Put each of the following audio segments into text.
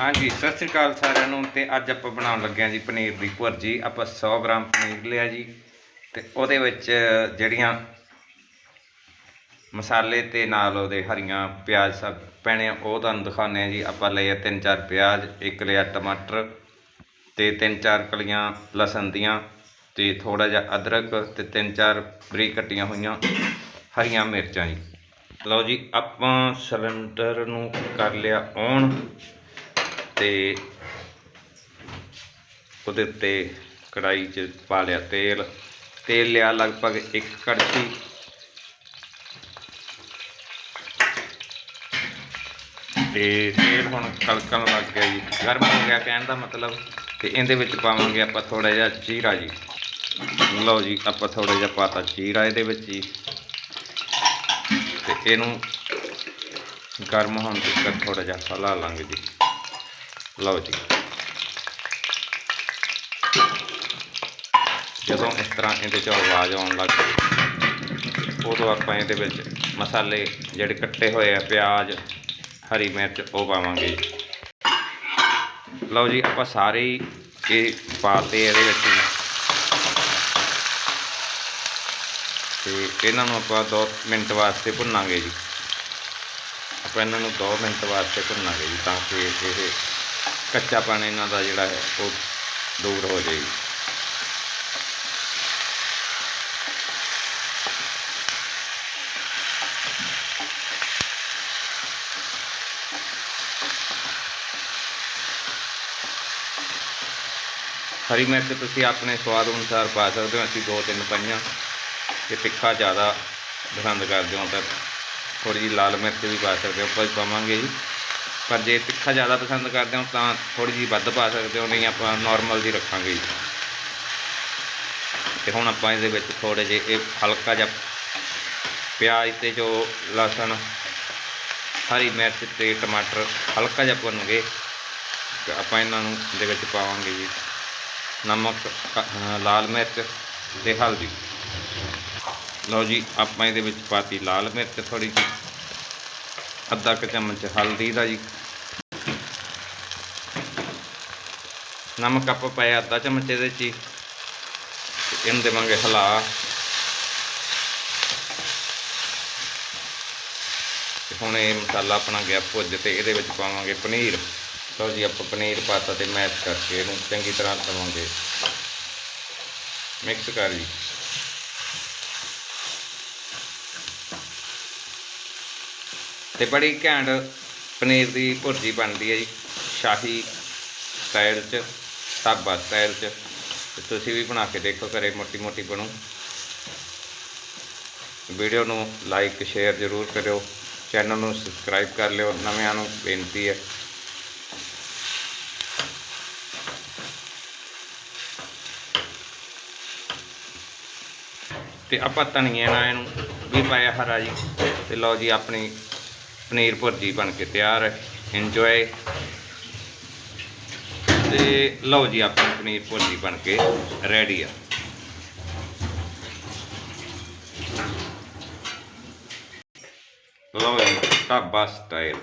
ਹਾਂਜੀ, ਸਤਿ ਸ੍ਰੀ ਅਕਾਲ ਸਾਰਿਆਂ ਨੂੰ ਤੇ ਅੱਜ ਆਪਾਂ ਬਣਾਉਣ ਲੱਗੇ ਹਾਂ ਜੀ ਪਨੀਰ ਦੀ ਭੁਰਜੀ। ਆਪਾਂ 100 ਗ੍ਰਾਮ ਪਨੀਰ ਲਿਆ ਜੀ ਤੇ ਉਹਦੇ ਵਿੱਚ ਜਿਹੜੀਆਂ ਮਸਾਲੇ ਤੇ ਨਾਲ ਉਹਦੇ ਹਰੀਆਂ ਪਿਆਜ਼ ਸਭ ਪੈਣੇ ਆ, ਉਹ ਤੁਹਾਨੂੰ ਦਿਖਾਉਂਦੇ ਆ ਜੀ। ਆਪਾਂ ਲਏ ਤਿੰਨ ਚਾਰ ਪਿਆਜ਼, ਇੱਕ ਲਿਆ ਟਮਾਟਰ ਤੇ ਤਿੰਨ ਚਾਰ ਕਲੀਆਂ ਲਸਣ ਦੀਆਂ ਤੇ ਥੋੜਾ ਜਿਹਾ ਅਦਰਕ ਤੇ ਤਿੰਨ ਚਾਰ ਬਰੀਕ ਕੱਟੀਆਂ ਹੋਈਆਂ ਹਰੀਆਂ ਮਿਰਚਾਂ ਜੀ। ਲਓ ਜੀ, ਆਪਾਂ ਸਿਲੰਡਰ ਨੂੰ ਕਰ ਲਿਆ ਔਨ। ਤੇ ਉਹਦੇ ਉੱਤੇ ਕੜਾਈ 'ਚ ਪਾ ਲਿਆ ਤੇਲ। ਤੇਲ ਲਿਆ ਲਗਭਗ ਇੱਕ ਕੜਛੀ। ਤੇ ਤੇਲ ਹੁਣ ਕਲਕਣ ਲੱਗ ਗਿਆ ਜੀ। ਗਰਮ ਹੋ ਗਿਆ ਕਹਿਣ ਦਾ ਮਤਲਬ। ਤੇ ਇਹਦੇ ਵਿੱਚ ਪਾਵਾਂਗੇ ਆਪਾਂ ਥੋੜਾ ਜਿਹਾ ਜੀਰਾ ਜੀ। ਲਓ ਜੀ, ਆਪਾਂ ਥੋੜਾ ਜਿਹਾ ਪਾਤਾ ਜੀਰਾ ਇਹਦੇ ਵਿੱਚ ਜੀ। ਤੇ ਇਹਨੂੰ ਗਰਮ ਹੋਣ ਤੱਕ ਥੋੜਾ ਜਿਹਾ ਹਲਾ ਲਾਂਗੇ ਜੀ। ਲਓ ਜੀ ਜਦੋਂ ਇਸ ਤਰ੍ਹਾਂ ਇਹਦੇ ਚੋਂ ਆਵਾਜ਼ ਆਉਣ ਲੱਗ ਪਈ, ਉਦੋਂ ਆਪਾਂ ਇਹਦੇ ਵਿੱਚ ਮਸਾਲੇ ਜਿਹੜੇ ਕੱਟੇ ਹੋਏ ਆ, ਪਿਆਜ਼, ਹਰੀ ਮਿਰਚ, ਉਹ ਪਾਵਾਂਗੇ ਜੀ। ਲਓ ਜੀ, ਆਪਾਂ ਸਾਰੇ ਹੀ ਇਹ ਪਾਤੇ ਇਹਦੇ ਵਿੱਚ। ਜੀ। ਤੇ ਇਹਨਾਂ ਨੂੰ ਆਪਾਂ 2 ਮਿੰਟ ਵਾਸਤੇ ਭੁੰਨਾਂਗੇ ਜੀ। ਆਪਾਂ ਇਹਨਾਂ ਨੂੰ 2 ਮਿੰਟ ਵਾਸਤੇ ਭੁੰਨਾਂਗੇ ਜੀ ਤਾਂ ਕਿ ਇਹ ਕੱਚਾਪਣ ਇਹਨਾਂ ਦਾ ਜਿਹੜਾ ਹੈ, ਉਹ ਦੂਰ ਹੋ ਜਾਏ ਹਰੀ ਮਿਰਚ ਤੁਸੀਂ ਆਪਣੇ ਸਵਾਦ ਅਨੁਸਾਰ ਪਾ ਸਕਦੇ ਹੋ, ਅਸੀਂ ਦੋ ਤਿੰਨ ਪਾਈਆਂ। ਤੇ ਤਿੱਖਾ ਜ਼ਿਆਦਾ ਪਸੰਦ ਕਰਦੇ ਹੋ ਤਾਂ ਥੋੜੀ ਜਿਹੀ ਲਾਲ ਮਿਰਚ ਵੀ ਪਾ ਸਕਦੇ ਹੋ, ਆਪਾਂ ਵੀ ਪਾਵਾਂਗੇ ਜੀ। ਪਰ ਜੇ ਤਿੱਖਾ ਜ਼ਿਆਦਾ ਪਸੰਦ ਕਰਦੇ ਹੋ ਤਾਂ ਥੋੜੀ ਜਿਹੀ ਵੱਧ ਪਾ ਸਕਦੇ ਹੋ, ਨਹੀਂ ਆਪਾਂ ਨਾਰਮਲ ਜੀ ਰੱਖਾਂਗੇ ਜੀ। ਤੇ ਹੁਣ ਆਪਾਂ ਇਹਦੇ ਵਿੱਚ ਥੋੜੇ ਜਿਹੇ ਇਹ ਹਲਕਾ ਜਿਹਾ ਪਿਆਜ਼ ਤੇ ਜੋ ਲਸਣ, ਹਰੀ ਮਿਰਚ ਤੇ ਟਮਾਟਰ ਹਲਕਾ ਜਿਹਾ ਭੁੰਨਗੇ ਆਪਾਂ ਇਹਨਾਂ ਨੂੰ ਦੇ ਵਿੱਚ ਪਾਵਾਂਗੇ ਜੀ। ਨਮਕ ਲਾਲ ਮਿਰਚ ਤੇ ਹਲਦੀ। ਲਓ ਜੀ, ਆਪਾਂ ਇਹਦੇ ਵਿੱਚ ਪਾਤੀ ਲਾਲ ਮਿਰਚ ਥੋੜੀ ਜਿਹੀ। ਅੱਧਾ ਕੁ ਚਮਚ ਹਲਦੀ ਦਾ ਜੀ। ਨਮਕ ਆਪਾਂ ਪਾਇਆ ਅੱਧਾ ਚਮਚ ਇਹਦੇ ਚ ਹੀ। ਤੇ ਇਹਨੂੰ ਦੇਵਾਂਗੇ ਹਿਲਾ। ਹੁਣ ਇਹ ਮਸਾਲਾ ਆਪਣਾ ਗਿਆ ਭੁੱਜ ਤੇ ਇਹਦੇ ਵਿੱਚ ਪਾਵਾਂਗੇ ਪਨੀਰ। ਲਓ ਜੀ, ਆਪਾਂ ਪਨੀਰ ਪਾਤਾ ਤੇ ਮੈਸ਼ ਕਰਕੇ ਇਹਨੂੰ ਚੰਗੀ ਤਰ੍ਹਾਂ ਦਵਾਂਗੇ ਮਿਕਸ ਕਰ ਜੀ। ਤੇ ਬੜੀ ਘੈਂਟ ਪਨੀਰ ਦੀ ਭੁਰਜੀ ਬਣਦੀ ਹੈ ਜੀ, ਸ਼ਾਹੀ ਸਟਾਈਲ 'ਚ, ਢਾਬਾ ਸਟਾਈਲ 'ਚ, ਤੇ ਤੁਸੀਂ ਵੀ ਬਣਾ ਕੇ ਦੇਖੋ ਘਰੇ ਮੋਟੀ ਮੋਟੀ ਬਣੂ। ਵੀਡੀਓ ਨੂੰ ਲਾਈਕ ਸ਼ੇਅਰ ਜ਼ਰੂਰ ਕਰਿਓ। ਚੈਨਲ ਨੂੰ ਸਬਸਕ੍ਰਾਈਬ ਕਰ ਲਿਓ, ਨਵਿਆਂ ਨੂੰ ਬੇਨਤੀ ਹੈ। ਤੇ ਆਪਾਂ ਧਨੀਏ ਨਾਲ ਇਹਨੂੰ ਵੀ ਪਾਇਆ ਹਰਾ ਜੀ। ਤੇ ਲਓ ਜੀ ਆਪਣੀ ਪਨੀਰ ਭੁਰਜੀ ਬਣ ਕੇ ਤਿਆਰ ਹੈ। ਇੰਜੋਏ ਤੇ ਲਓ ਜੀ, ਆਪਣੀ ਪਨੀਰ ਭੁਰਜੀ ਬਣ ਕੇ ਰੈਡੀ ਆ। ਲਓ ਜੀ, dhaba style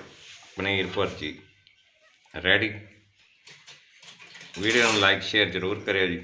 paneer bhurji. Ready video ਨੂੰ ਲਾਈਕ ਸ਼ੇਅਰ ਜ਼ਰੂਰ ਕਰਿਓ ਜੀ।